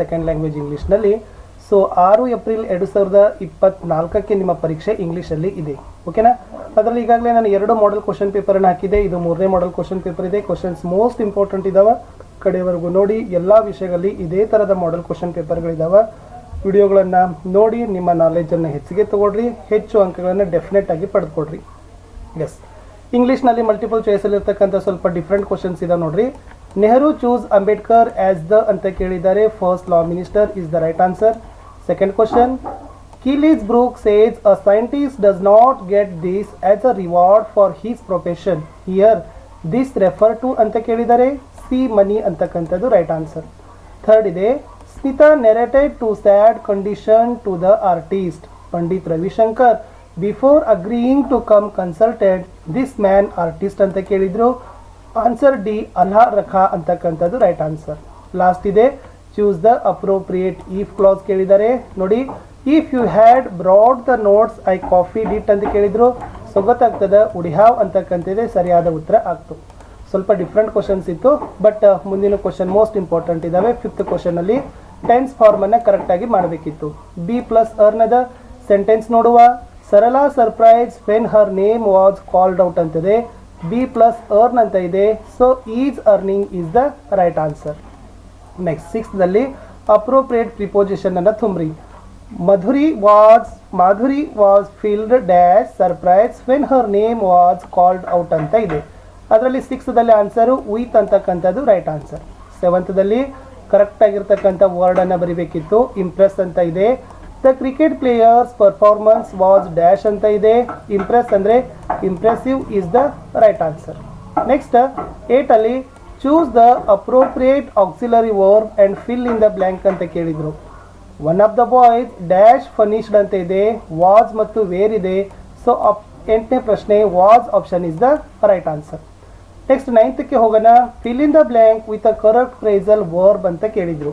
Second language ಇಂಗ್ಲೀಷ್ನಲ್ಲಿ so ಆರು April ಎರಡು ಸಾವಿರದ ಇಪ್ಪತ್ನಾಲ್ಕಕ್ಕೆ ನಿಮ್ಮ ಪರೀಕ್ಷೆ ಇಂಗ್ಲೀಷಲ್ಲಿ ಇದೆ. ಓಕೆನಾ ಅದರಲ್ಲಿ ಈಗಾಗಲೇ ನಾನು ಎರಡು ಮಾಡೆಲ್ ಕ್ವಶನ್ ಪೇಪರನ್ನು ಹಾಕಿದೆ ಇದು ಮೂರನೇ ಮಾಡೆಲ್ ಕ್ವಶನ್ ಪೇಪರ್ ಇದೆ. ಕ್ವಶನ್ಸ್ ಮೋಸ್ಟ್ ಇಂಪಾರ್ಟೆಂಟ್ ಇದಾವೆ. ಕಡೆಯವರೆಗೂ ನೋಡಿ, ಎಲ್ಲ ವಿಷಯಗಳಲ್ಲಿ ಇದೇ ಥರದ ಮಾಡೆಲ್ ಕ್ವಶನ್ ಪೇಪರ್ಗಳಿದ್ದಾವೆ ವಿಡಿಯೋಗಳನ್ನು ನೋಡಿ, ನಿಮ್ಮ ನಾಲೆಜನ್ನು ಹೆಚ್ಚಿಗೆ ತೊಗೊಳ್ರಿ. ಹೆಚ್ಚು ಅಂಕಗಳನ್ನು ಡೆಫಿನೆಟ್ ಆಗಿ ಪಡೆದುಕೊಡ್ರಿ ಎಸ್ ಇಂಗ್ಲೀಷ್ನಲ್ಲಿ ಮಲ್ಟಿಪಲ್ ಚಾಯ್ಸಲ್ಲಿ ಇರ್ತಕ್ಕಂಥ ಸ್ವಲ್ಪ ಡಿಫ್ರೆಂಟ್ ಕ್ವಶನ್ಸ್ ಇದೆ ನೋಡ್ರಿ. Nehru choose Ambedkar as the ಅಂತ ಕೇಳಿದ್ದಾರೆ first law minister is the right answer second question ಕೀಲೀಸ್ Brooke says a scientist does not get this as a reward for his profession here this refer to ಅಂತ ಕೇಳಿದ್ದಾರೆ C ಮನಿ ಅಂತಕ್ಕಂಥದ್ದು right answer third ಇದೆ Smita narrated to sad condition to the artist Pandit Ravishankar before agreeing to come consultant this man artist ಅಂತ ಕೇಳಿದ್ರು answer D Alla Rakha ಅಂತಕ್ಕಂಥದ್ದು right answer last ಇದೆ. Choose the appropriate if clause ಕೇಳಿದ್ದಾರೆ ನೋಡಿ if you had brought the notes I copy it ಅಂತ ಕೇಳಿದ್ರು. So ಗೊತ್ತಾಗ್ತದೆ. ಉಡಿಹಾವ್ ಅಂತಕ್ಕಂಥದ್ದೇ ಸರಿಯಾದ ಉತ್ತರ ಆಗ್ತು. ಸ್ವಲ್ಪ ಡಿಫ್ರೆಂಟ್ ಕ್ವಶನ್ಸ್ ಇತ್ತು. ಬಟ್ ಮುಂದಿನ ಕ್ವಶನ್ ಮೋಸ್ಟ್ ಇಂಪಾರ್ಟೆಂಟ್ ಇದ್ದಾವೆ ಫಿಫ್ತ್ ಕ್ವಶನಲ್ಲಿ ಟೆನ್ಸ್ ಫಾರ್ಮನ್ನು ಕರೆಕ್ಟಾಗಿ ಮಾಡಬೇಕಿತ್ತು. ಬಿ ಪ್ಲಸ್ ಅರ್ನದ ಸೆಂಟೆನ್ಸ್ ನೋಡುವ. Sarala surprise when her name was called out ಅಂತಿದೆ. ಬಿ ಪ್ಲಸ್ ಅರ್ನ್ ಅಂತ ಇದೆ. So is earning is the right answer next ಸಿಕ್ಸ್ದಲ್ಲಿ appropriate preposition ಅನ್ನು ತುಂಬ್ರಿ. Madhuri was Madhuri was filled dash surprise when her name was called out ಅಂತ ಇದೆ. ಅದರಲ್ಲಿ ಸಿಕ್ಸ್ದಲ್ಲಿ answer with ಅಂತಕ್ಕಂಥದ್ದು right answer ಸೆವೆಂತ್ದಲ್ಲಿ ಕರೆಕ್ಟ್ ಆಗಿರ್ತಕ್ಕಂಥ ವರ್ಡನ್ನು ಬರಿಬೇಕಿತ್ತು. ಇಂಪ್ರೆಸ್ ಅಂತ ಇದೆ. The cricket players performance was dash ಅಂತ ಇದೆ. ಇಂಪ್ರೆಸ್ ಅಂದರೆ impressive is the right answer next ಏಟಲ್ಲಿ choose the appropriate auxiliary verb and fill in the blank ಅಂತ ಕೇಳಿದರು. One of the boys dash finished ಅಂತ ಇದೆ. ವಾಸ್ ಮತ್ತು ವೇರ್ ಇದೆ. So ಎಂಟನೇ ಪ್ರಶ್ನೆ was option is the right answer next ನೈನ್ತ್ಗೆ ಹೋಗೋಣ. Fill in the blank with a correct phrasal verb ಅಂತ ಕೇಳಿದ್ರು.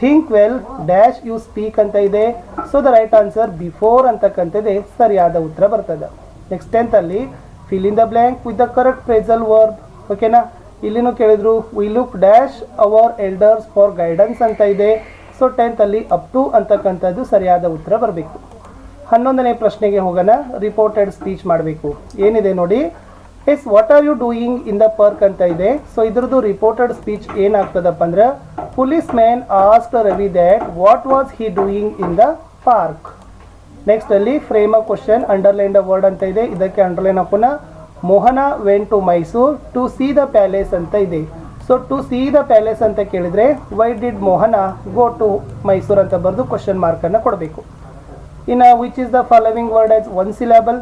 Think well dash you speak ಅಂತ ಇದೆ. So the right answer before ಅಂತಕ್ಕಂಥದ್ದೇ ಸರಿಯಾದ ಉತ್ತರ ಬರ್ತದೆ. Next ಟೆಂತಲ್ಲಿ fill in the blank with the correct phrasal verb ಓಕೆನಾ ಇಲ್ಲಿನೂ ಕೇಳಿದ್ರು we look dash our elders for guidance ಅಂತ ಇದೆ. ಸೊ ಟೆಂತಲ್ಲಿ ಅಪ್ ಟು ಅಂತಕ್ಕಂಥದ್ದು ಸರಿಯಾದ ಉತ್ತರ ಬರಬೇಕು. ಹನ್ನೊಂದನೇ ಪ್ರಶ್ನೆಗೆ ಹೋಗೋಣ. ರಿಪೋರ್ಟೆಡ್ ಸ್ಪೀಚ್ ಮಾಡಬೇಕು. ಏನಿದೆ ನೋಡಿ? Yes what are you doing in the park ಅಂತ ಇದೆ. ಸೊ ಇದ್ರದ್ದು ರಿಪೋರ್ಟೆಡ್ ಸ್ಪೀಚ್ ಏನಾಗ್ತದಪ್ಪ ಅಂದ್ರೆ policeman ask Ravi that what was he doing in the park next ಅಲ್ಲಿ frame of question underline the word ಅಂತ ಇದೆ. ಇದಕ್ಕೆ ಅಂಡರ್ಲೈನ್ ಹಾಕೋಣ. Mohana went to Mysore to see the palace ಅಂತ ಇದೆ. So to see the palace ಅಂತ ಕೇಳಿದ್ರೆ why did Mohana go to Mysuru ಅಂತ ಬರೆದು ಕ್ವಶನ್ ಮಾರ್ಕನ್ನು ಕೊಡಬೇಕು. ಇನ್ನು which is the following word as one syllable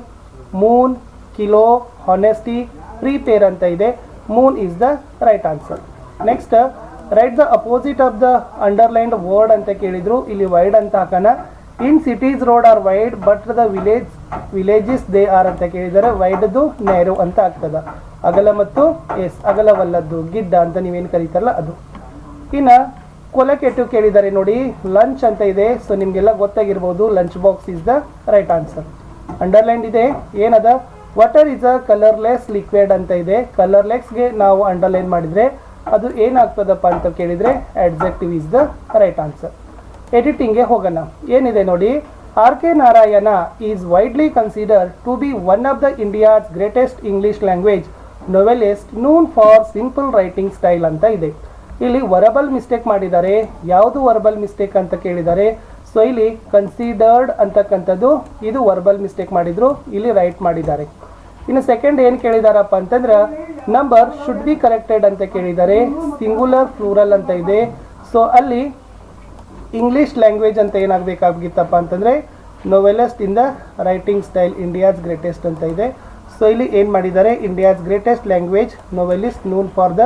moon kilo honesty prepare ಅಂತ ಇದೆ. Moon is the right answer next write the opposite of the underlined word ಅಂತ ಕೇಳಿದ್ರು. ಇಲ್ಲಿ ವೈಡ್ ಅಂತ ಹಾಕೋಣ. In cities road are wide but the village villages they are ಅಂತ ಕೇಳಿದರೆ. ವೈಡ್ದು ನೇರು ಅಂತ ಆಗ್ತದ. ಅಗಲ ಮತ್ತು ಎಸ್ ಅಗಲವಲ್ಲದ್ದು, ಗಿಡ್ಡ ಅಂತ ನೀವೇನು ಕರೀತಾರಲ್ಲ ಅದು. ಇನ್ನು ಕೊಲಕೆಟ್ಟು ಕೇಳಿದ್ದಾರೆ ನೋಡಿ. ಲಂಚ್ ಅಂತ ಇದೆ. ಸೊ ನಿಮಗೆಲ್ಲ ಗೊತ್ತಾಗಿರ್ಬೋದು. Lunch box is the right answer underline ಇದೆ. ಏನದ? Water is a colourless liquid ಅಂತ ಇದೆ. ಕಲರ್ಲೆಸ್ಗೆ ನಾವು ಅಂಡರ್ಲೈನ್ ಮಾಡಿದರೆ ಅದು ಏನಾಗ್ತದಪ್ಪ ಅಂತ ಕೇಳಿದರೆ adjective is the right answer ಎಡಿಟಿಂಗ್ಗೆ ಹೋಗೋಣ. ಏನಿದೆ ನೋಡಿ R K Narayana is widely consider to be one of the India's greatest English language novelist known for simple writing style ಅಂತ ಇದೆ. ಇಲ್ಲಿ ವರಬಲ್ ಮಿಸ್ಟೇಕ್ ಮಾಡಿದ್ದಾರೆ. ಯಾವುದು ವರ್ಬಲ್ ಮಿಸ್ಟೇಕ್ ಅಂತ ಕೇಳಿದ್ದಾರೆ? ಸೊ ಇಲ್ಲಿ ಕನ್ಸಿಡರ್ಡ್ ಅಂತಕ್ಕಂಥದ್ದು, ಇದು ವರ್ಬಲ್ ಮಿಸ್ಟೇಕ್ ಮಾಡಿದರು, ಇಲ್ಲಿ ರೈಟ್ ಮಾಡಿದ್ದಾರೆ. ಇನ್ನು ಸೆಕೆಂಡ್ ಏನು ಕೇಳಿದಾರಪ್ಪ ಅಂತಂದ್ರೆ ನಂಬರ್ ಶುಡ್ ಬಿ ಕರೆಕ್ಟೆಡ್ ಅಂತ ಕೇಳಿದ್ದಾರೆ. ಸಿಂಗುಲರ್ ಫ್ಲೂರಲ್ ಅಂತ ಇದೆ. ಸೊ ಅಲ್ಲಿ ಇಂಗ್ಲೀಷ್ ಲ್ಯಾಂಗ್ವೇಜ್ ಅಂತ ಏನಾಗಬೇಕಾಗಿತ್ತಪ್ಪ ಅಂತಂದರೆ novelist in the writing style India's greatest ಅಂತ ಇದೆ. ಸೊ ಇಲ್ಲಿ ಏನು ಮಾಡಿದ್ದಾರೆ? India's greatest language novelist known for the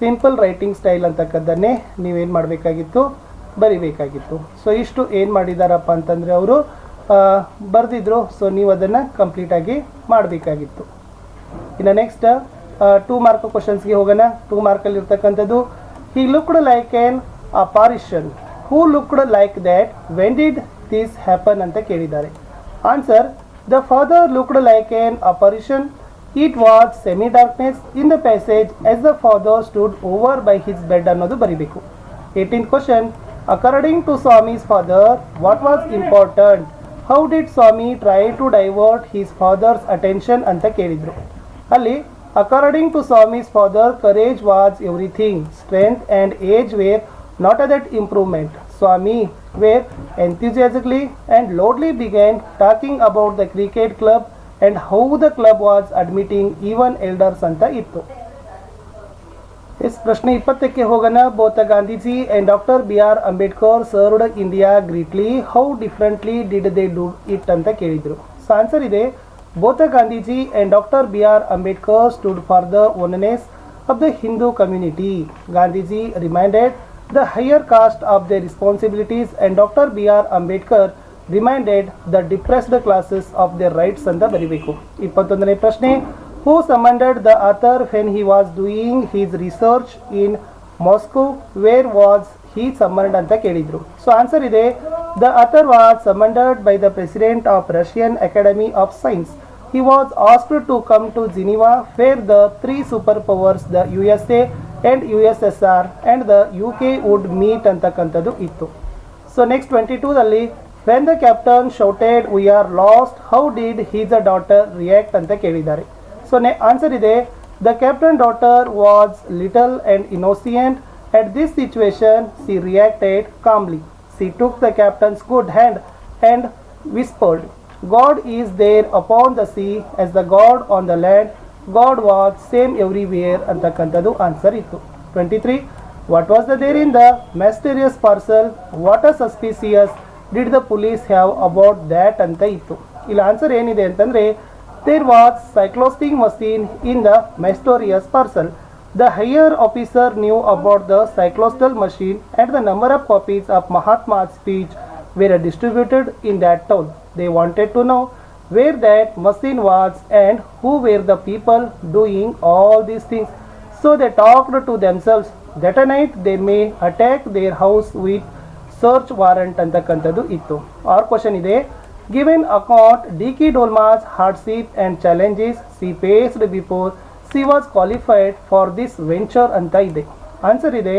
simple writing style ಅಂತಕ್ಕದ್ದನ್ನೇ ನೀವೇನು ಮಾಡಬೇಕಾಗಿತ್ತು? ಬರಿಬೇಕಾಗಿತ್ತು. ಸೊ ಇಷ್ಟು ಏನು ಮಾಡಿದಾರಪ್ಪ ಅಂತಂದರೆ, ಅವರು ಬರೆದಿದ್ರು. ಸೊ ನೀವು ಅದನ್ನು ಕಂಪ್ಲೀಟಾಗಿ ಮಾಡಬೇಕಾಗಿತ್ತು. ಇನ್ನು ನೆಕ್ಸ್ಟ್ ಟೂ ಮಾರ್ಕ್ ಕ್ವಶನ್ಸ್ಗೆ ಹೋಗೋಣ. ಟೂ ಮಾರ್ಕಲ್ಲಿ ಇರ್ತಕ್ಕಂಥದ್ದು he looked like an apparition who looked like that when did this happen ಅಂತ ಕೇಳಿದ್ದಾರೆ. Answer the father looked like an apparition it was semi darkness in the passage as the father stood over by his bed ಅನ್ನೋದು ಬರೀಬೇಕು. Eighteen question according to Swami's father what was important how did Swami try to divert his father's attention ಅಂತ ಕೇಳಿದರು ಅಲ್ಲಿ according to Swami's father courage was everything strength and age were not at that improvement. Swami were enthusiastically and loudly began talking about the cricket club and how the club was admitting even elders ಅಂತ ಇತ್ತು as ಪ್ರಶ್ನೆ ಇಪ್ಪತ್ತಕ್ಕೆ ಹೋಗೋಣ both Gandhiji and doctor B R Ambedkar served India greatly how differently did they do it ಅಂತ ಕೇಳಿದರು. So answer ಇದೆ. Both Gandhiji and doctor B R Ambedkar stood for the oneness of the Hindu community Gandhiji reminded the higher caste of of their responsibilities doctor B R Ambedkar reminded the depressed classes of the rights ಅಂತ ಬರೀಬೇಕು. ಇಪ್ಪತ್ತೊಂದನೇ ಪ್ರಶ್ನೆ who summoned the author when he was doing his research in Moscow? Where was he summoned ಅಂತ ಕೇಳಿದ್ರು so answer ಇದೆ the author was summoned by the president of Russian academy of science he was asked to come to Geneva where the three superpowers the USA and USSR and the UK would meet ಅಂತಕ್ಕಂಥದ್ದು ಇತ್ತು so next twenty ಟೂದಲ್ಲಿ when the captain shouted we are lost how did his a daughter react ಅಂತ ಕೇಳಿದ್ದಾರೆ ಸೊನ್ನೆ answer ಇದೆ. The captain daughter was little and innocent at this situation she reacted calmly she took the captain's good hand and whispered God is there upon the sea as the God on the land God was same everywhere ಅಂತಕ್ಕಂಥದ್ದು answer ಇತ್ತು. Twenty three what was the there in the mysterious parcel what are suspicious did the police have about that ಅಂತ ಇತ್ತು. ಇಲ್ಲಿ answer ಏನಿದೆ ಅಂತಂದರೆ There was cyclostyling machine in the mysterious parcel The higher officer knew about the cyclostal machine and the number of copies of Mahatma's speech were distributed in that town. They wanted to know where that machine was and who were the people doing all these things. So they talked to themselves that a night they may attack their house with search warrant ಅಂತಕ್ಕಂಥದ್ದು ಇತ್ತು R question ಇದೆ given account D K Dolma's hardship and challenges she faced before she was qualified for this venture ಅಂತ ಇದೆ answer ಇದೆ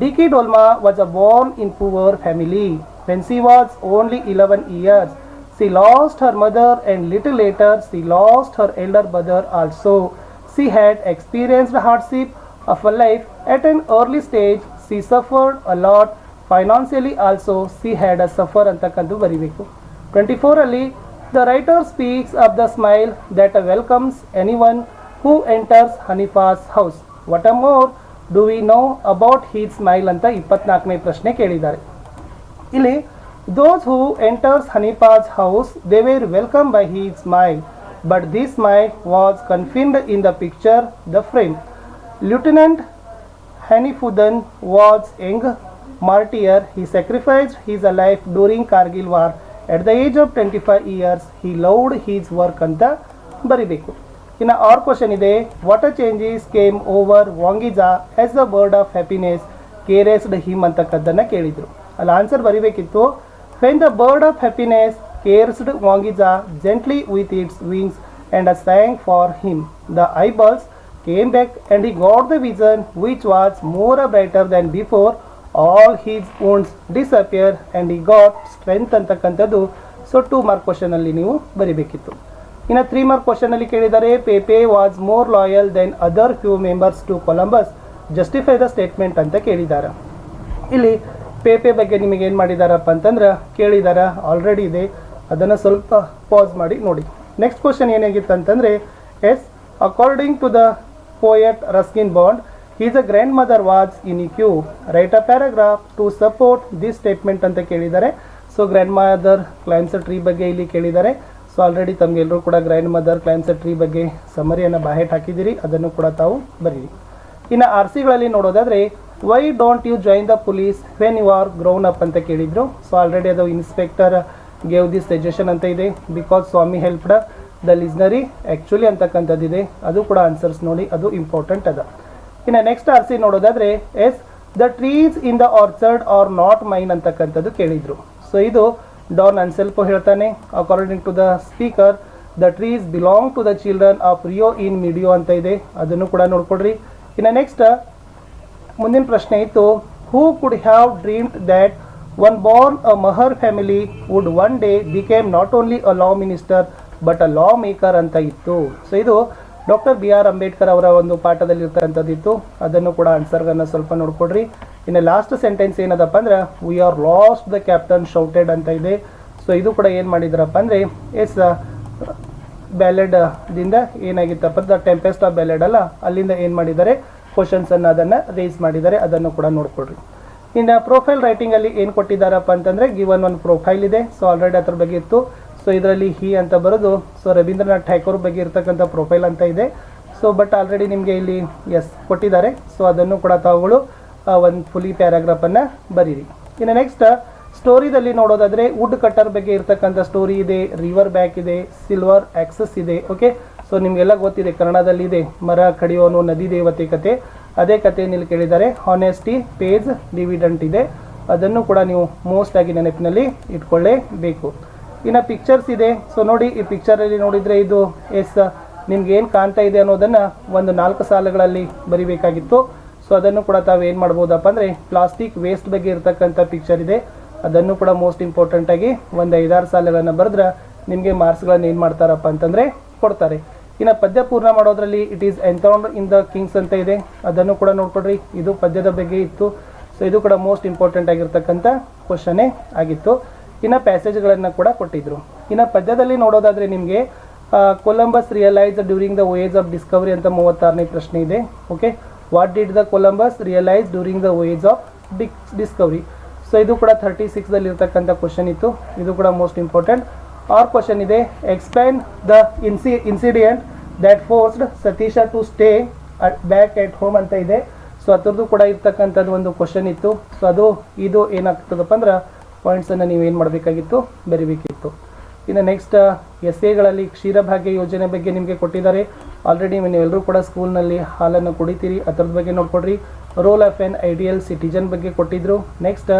D K Dolma was a born in poor family when she was only eleven years she lost her mother and little later she lost her elder brother also she had experienced hardship of a life at an early stage she suffered a lot financially also she had a suffer ಅಂತಕ್ಕಂಥದ್ದು ಬರಿಬೇಕು twenty ಫೋರಲ್ಲಿ the writer speaks of the smile that welcomes anyone who enters Hanifa's house what a more do we know about heat smile ಅಂತ ಇಪ್ಪತ್ನಾಲ್ಕನೇ ಪ್ರಶ್ನೆ ಕೇಳಿದ್ದಾರೆ ಇಲ್ಲಿ those who enters Hanifa's house they were welcome by he smile but this smile was confined in the picture the frame lieutenant Hanifudan was young, martyr. He sacrificed his life during Kargil war. At the age of 25 years, he loved his work ಅಂತ ಬರಿಬೇಕು. ಇನ್ನು R question ಇದೆ. Water changes came over Wangiza as the bird of happiness caressed him ಅಂತಕ್ಕದ್ದನ್ನು ಕೇಳಿದರು. ಅಲ್ಲಿ answer ಬರೀಬೇಕಿತ್ತು. When the bird of happiness caressed Wangiza gently with its wings and a sang for him the eyeballs came back and he got the vision which was more brighter than before all his ones disappear and he got strength ಅಂತಕ್ಕಂಥದ್ದು so two mark ಕ್ವಶನಲ್ಲಿ ನೀವು ಬರಿಬೇಕಿತ್ತು. ಇನ್ನು three mark ಕ್ವಶನಲ್ಲಿ ಕೇಳಿದರೆ Pepe was more loyal than other few members to Columbus justify the statement ಅಂತ ಕೇಳಿದ್ದಾರೆ ಇಲ್ಲಿ ಪೇಪೆ ಬಗ್ಗೆ ನಿಮಗೆ ಏನು ಮಾಡಿದಾರಪ್ಪ ಅಂತಂದ್ರೆ, ಕೇಳಿದಾರ ಆಲ್ರೆಡಿ ಇದೆ. ಅದನ್ನು ಸ್ವಲ್ಪ ಪಾಸ್ ಮಾಡಿ ನೋಡಿ. ನೆಕ್ಸ್ಟ್ ಕ್ವಶನ್ ಏನಾಗಿತ್ತು ಅಂತಂದರೆ as according to the poet a grandmother grandmother in in write Write a paragraph to support this statement ಅಂತ ಕೇಳಿದ್ದಾರೆ. So grandmother claims tree ಬಗ್ಗೆ ಇಲ್ಲಿ ಕೇಳಿದ್ದಾರೆ. ಸೊ ಆಲ್ರೆಡಿ ತಮಗೆಲ್ಲರೂ ಕೂಡ ಗ್ರ್ಯಾಂಡ್ ಮದರ್ ಕ್ಲೈಮ್ಸ್ ಟ್ರೀ ಬಗ್ಗೆ ಸಮರಿಯನ್ನು ಬಾಹೆಟ್ ಹಾಕಿದ್ದೀರಿ. ಅದನ್ನು ಕೂಡ ತಾವು ಬರೀರಿ. ಇನ್ನು ಆರ್ ಸಿಗಳಲ್ಲಿ ನೋಡೋದಾದರೆ why don't you join the police when you are grown up ಅಂತ ಕೇಳಿದರು. ಸೊ ಆಲ್ರೆಡಿ ಅದು ಇನ್ಸ್ಪೆಕ್ಟರ್ ಗೇವ್ ದಿಸ್ ಸಜೆಷನ್ ಅಂತ ಇದೆ. Because Swami helped the ಲಿಸ್ನರಿ actually ಅಂತಕ್ಕಂಥದ್ದಿದೆ. ಅದು ಕೂಡ ಆನ್ಸರ್ಸ್ ನೋಡಿ, ಅದು ಇಂಪಾರ್ಟೆಂಟ್ ಅದ. ಇನ್ನು ನೆಕ್ಸ್ಟ್ ಆರ್ ಸಿ ನೋಡೋದಾದರೆ as the trees in the orchard are not mine ಅಂತಕ್ಕಂಥದ್ದು ಕೇಳಿದರು. ಸೊ ಇದು ಡಾನ್ ಅನ್ಸೆಲ್ಪೋ ಹೇಳ್ತಾನೆ. According to the speaker the trees belong to the children of Rio in Medio ಅಂತ ಇದೆ. ಅದನ್ನು ಕೂಡ ನೋಡ್ಕೊಡ್ರಿ ಇನ್ನು ನೆಕ್ಸ್ಟ್ ಮುಂದಿನ ಪ್ರಶ್ನೆ ಇತ್ತು who could have dreamed that one born a Mahar family would one day became not only a law minister but a lawmaker ಅಂತ ಇತ್ತು. ಸೊ ಇದು ಡಾಕ್ಟರ್ ಬಿ ಆರ್ ಅಂಬೇಡ್ಕರ್ ಅವರ ಒಂದು ಪಾಠದಲ್ಲಿ ಇರ್ತಕ್ಕಂಥದ್ದಿತ್ತು ಅದನ್ನು ಕೂಡ ಆನ್ಸರ್ಗಳನ್ನು ಸ್ವಲ್ಪ ನೋಡ್ಕೊಡ್ರಿ. ಇನ್ನು ಲಾಸ್ಟ್ ಸೆಂಟೆನ್ಸ್ ಏನದಪ್ಪ ಅಂದ್ರೆ we are lost the captain shouted ಅಂತ ಇದೆ. ಸೊ ಇದು ಕೂಡ ಏನು ಮಾಡಿದ್ರಪ್ಪ ಅಂದರೆ ಎಸ್ ಬ್ಯಾಲೆಡ್ ದಿಂದ ಏನಾಗಿತ್ತಪ್ಪ ದ ಟೆಂಪೆಸ್ಟ್ ಆಫ್ ಬ್ಯಾಲೆಡ್ ಅಲ್ಲ, ಅಲ್ಲಿಂದ ಏನು ಮಾಡಿದ್ದಾರೆ? ಕ್ವಶನ್ಸ್ ಅನ್ನು ಅದನ್ನು ರೇಸ್ ಮಾಡಿದ್ದಾರೆ. ಅದನ್ನು ಕೂಡ ನೋಡ್ಕೊಡ್ರಿ. ಇನ್ನು ಪ್ರೊಫೈಲ್ ರೈಟಿಂಗ್ ಅಲ್ಲಿ ಏನು ಕೊಟ್ಟಿದ್ದಾರಪ್ಪ ಅಂತಂದ್ರೆ ಗಿವನ್ ಒಂದು ಪ್ರೊಫೈಲ್ ಇದೆ. ಸೊ ಆಲ್ರೆಡಿ ಅದ್ರ ಬಗ್ಗೆ ಇತ್ತು. ಸೊ ಇದರಲ್ಲಿ ಹಿ ಅಂತ ಬರೋದು. ಸೊ ರವೀಂದ್ರನಾಥ್ ಠಾಕೂರ್ ಬಗ್ಗೆ ಇರತಕ್ಕಂಥ ಪ್ರೊಫೈಲ್ ಅಂತ ಇದೆ. ಸೊ ಬಟ್ ಆಲ್ರೆಡಿ ನಿಮಗೆ ಇಲ್ಲಿ ಎಸ್ ಕೊಟ್ಟಿದ್ದಾರೆ. ಸೊ ಅದನ್ನು ಕೂಡ ತಾವುಗಳು ಒಂದು ಫುಲಿ ಪ್ಯಾರಾಗ್ರಾಫನ್ನು ಬರೀರಿ. ಇನ್ನು ನೆಕ್ಸ್ಟ್ ಸ್ಟೋರಿದಲ್ಲಿ ನೋಡೋದಾದರೆ ವುಡ್ ಕಟ್ಟರ್ ಬಗ್ಗೆ ಇರತಕ್ಕಂಥ ಸ್ಟೋರಿ ಇದೆ. ರಿವರ್ ಬ್ಯಾಕ್ ಇದೆ. ಸಿಲ್ವರ್ ಆಕ್ಸಸ್ ಇದೆ. ಓಕೆ ಸೊ ನಿಮಗೆಲ್ಲ ಗೊತ್ತಿದೆ. ಕನ್ನಡದಲ್ಲಿ ಇದೆ. ಮರ ಕಡಿಯೋನು ನದಿ ದೇವತೆ ಕತೆ. ಅದೇ ಕಥೆಯನ್ನು ಇಲ್ಲಿ ಕೇಳಿದ್ದಾರೆ. ಹಾನೆಸ್ಟಿ ಪೇಜ್ ಡಿವಿಡೆಂಟ್ ಇದೆ. ಅದನ್ನು ಕೂಡ ನೀವು ಮೋಸ್ಟ್ ಆಗಿ ನೆನಪಿನಲ್ಲಿ ಇಟ್ಕೊಳ್ಳೇಬೇಕು. ಇನ್ನು ಪಿಕ್ಚರ್ಸ್ ಇದೆ. ಸೊ ನೋಡಿ ಈ ಪಿಕ್ಚರಲ್ಲಿ ನೋಡಿದರೆ ಇದು ಎಸ್ ನಿಮ್ಗೆ ಏನು ಕಾಣ್ತಾ ಇದೆ ಅನ್ನೋದನ್ನು ಒಂದು ನಾಲ್ಕು ಸಾಲುಗಳಲ್ಲಿ ಬರಿಬೇಕಾಗಿತ್ತು. ಸೊ ಅದನ್ನು ಕೂಡ ತಾವು ಏನು ಮಾಡ್ಬೋದಪ್ಪ ಅಂದರೆ ಪ್ಲಾಸ್ಟಿಕ್ ವೇಸ್ಟ್ ಬಗ್ಗೆ ಇರತಕ್ಕಂಥ ಪಿಕ್ಚರ್ ಇದೆ. ಅದನ್ನು ಕೂಡ ಮೋಸ್ಟ್ ಇಂಪಾರ್ಟೆಂಟಾಗಿ ಒಂದು ಐದಾರು ಸಾಲುಗಳನ್ನು ಬರೆದ್ರೆ ನಿಮಗೆ ಮಾರ್ಕ್ಸ್ಗಳನ್ನು ಏನು ಮಾಡ್ತಾರಪ್ಪ ಅಂತಂದರೆ ಕೊಡ್ತಾರೆ. ಇನ್ನು ಪದ್ಯ ಪೂರ್ಣ ಮಾಡೋದ್ರಲ್ಲಿ it is enthroned in the kings ಅಂತ ಇದೆ. ಅದನ್ನು ಕೂಡ ನೋಡ್ಕೊಡ್ರಿ. ಇದು ಪದ್ಯದ ಬಗ್ಗೆ ಇತ್ತು. ಸೊ ಇದು ಕೂಡ ಮೋಸ್ಟ್ ಇಂಪಾರ್ಟೆಂಟ್ ಆಗಿರ್ತಕ್ಕಂಥ ಕ್ವಶನೇ ಆಗಿತ್ತು. ಇನ್ನು ಪ್ಯಾಸೇಜ್ಗಳನ್ನು ಕೂಡ ಕೊಟ್ಟಿದ್ರು. ಇನ್ನು ಪದ್ಯದಲ್ಲಿ ನೋಡೋದಾದರೆ ನಿಮಗೆ Columbus realise during the voyage of discovery ಅಂತ ಮೂವತ್ತಾರನೇ ಪ್ರಶ್ನೆ ಇದೆ okay what did the Columbus realise during the voyage of dis discovery so ಇದು ಕೂಡ ಥರ್ಟಿ ಸಿಕ್ಸಲ್ಲಿ ಇರ್ತಕ್ಕಂಥ ಕ್ವಶನ್ ಇತ್ತು. ಇದು ಕೂಡ ಮೋಸ್ಟ್ ಇಂಪಾರ್ಟೆಂಟ್ ಆರ್ ಕ್ವಶನ್ ಇದೆ explain the inci incident that forced Satish to stay at back at home ಅಂತ ಇದೆ. ಸೊ ಅದ್ರದ್ದು ಕೂಡ ಇರ್ತಕ್ಕಂಥದ್ದು ಒಂದು ಕ್ವಶನ್ ಇತ್ತು. ಸೊ ಅದು, ಇದು ಏನಾಗ್ತದಪ್ಪ ಅಂದ್ರೆ ಪಾಯಿಂಟ್ಸನ್ನು ನೀವು ಏನು ಮಾಡಬೇಕಾಗಿತ್ತು? ಬರಿಬೇಕಿತ್ತು. ಇನ್ನು ನೆಕ್ಸ್ಟ್ ಎಸ್ ಎಗಳಲ್ಲಿ ಕ್ಷೀರಭಾಗ್ಯ ಯೋಜನೆ ಬಗ್ಗೆ ನಿಮಗೆ ಕೊಟ್ಟಿದ್ದಾರೆ. ಆಲ್ರೆಡಿ ನೀವೆಲ್ಲರೂ ಕೂಡ ಸ್ಕೂಲ್ನಲ್ಲಿ ಹಾಲನ್ನು ಕುಡಿತೀರಿ. ಅದ್ರದ್ದು ಬಗ್ಗೆ ನೋಡ್ಕೊಡ್ರಿ. Role of an ideal citizen ಬಗ್ಗೆ ಕೊಟ್ಟಿದ್ದರು ನೆಕ್ಸ್ಟ್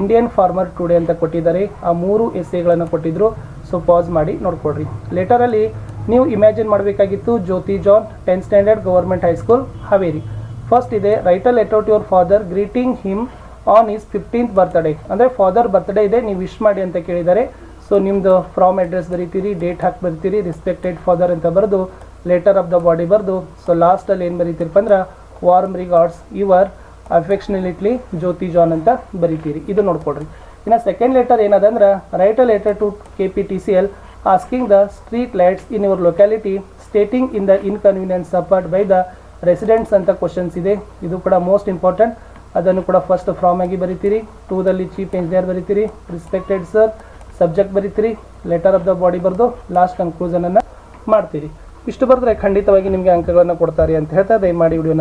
ಇಂಡಿಯನ್ ಫಾರ್ಮರ್ ಟುಡೇ ಅಂತ ಕೊಟ್ಟಿದ್ದಾರೆ. ಆ ಮೂರು ಎಸ್ ಎಗಳನ್ನು ಕೊಟ್ಟಿದ್ದರು ಸೊ ಪಾಸ್ ಮಾಡಿ ನೋಡ್ಕೊಡ್ರಿ. ಲೆಟರಲ್ಲಿ ನೀವು ಇಮ್ಯಾಜಿನ್ ಮಾಡಬೇಕಾಗಿತ್ತು Jyothi John tenth standard government high school Haveri first ಇದೆ write a letter to your father greeting him on his fifteenth birthday ಅಂದರೆ ಫಾದರ್ ಬರ್ತ್ಡೇ ಇದೆ, ನೀವು ವಿಶ್ ಮಾಡಿ ಅಂತ ಕೇಳಿದ್ದಾರೆ ಸೊ ನಿಮ್ಮದು ಫ್ರಾಮ್ ಅಡ್ರೆಸ್ ಬರೀತೀರಿ ಡೇಟ್ ಹಾಕಿ ಬರೀತೀರಿ ರಿಸ್ಪೆಕ್ಟೆಡ್ ಫಾದರ್ ಅಂತ ಬರೆದು ಲೆಟರ್ ಆಫ್ ದ ಬಾಡಿ ಬರೆದು ಸೊ ಲಾಸ್ಟಲ್ಲಿ ಏನು ಬರೀತೀರಪ್ಪ ಅಂದ್ರೆ warm regards your affectionately Jyothi John ಅಂತ ಬರೀತೀರಿ. ಇದು ನೋಡ್ಕೊಡ್ರಿ ಇನ್ನು second letter ಏನದಂದ್ರೆ write a letter to K P T C L asking the street lights in your locality stating in the inconvenience suffered by the residents ಅಂತ questions ಇದೆ. ಇದು ಕೂಡ most important ಅದನ್ನು ಕೂಡ ಫಸ್ಟ್ ಫ್ರಾಮ್ ಆಗಿ ಬರಿತೀರಿ. ಟೂದಲ್ಲಿ chief engineer ಬರಿತೀರಿ. ರಿಸ್ಪೆಕ್ಟೆಡ್ ಸರ್ ಸಬ್ಜೆಕ್ಟ್ ಬರಿತೀರಿ. ಲೆಟರ್ ಆಫ್ ದ ಬಾಡಿ ಬರೆದು ಲಾಸ್ಟ್ ಕನ್ಕ್ಲೂಷನನ್ನು ಮಾಡ್ತೀರಿ. ಇಷ್ಟು ಬರೆದ್ರೆ ಖಂಡಿತವಾಗಿ ನಿಮಗೆ ಅಂಕಗಳನ್ನು ಕೊಡ್ತಾರೆ ಅಂತ ಹೇಳ್ತಾ, ದಯಮಾಡಿ ವಿಡಿಯೋನ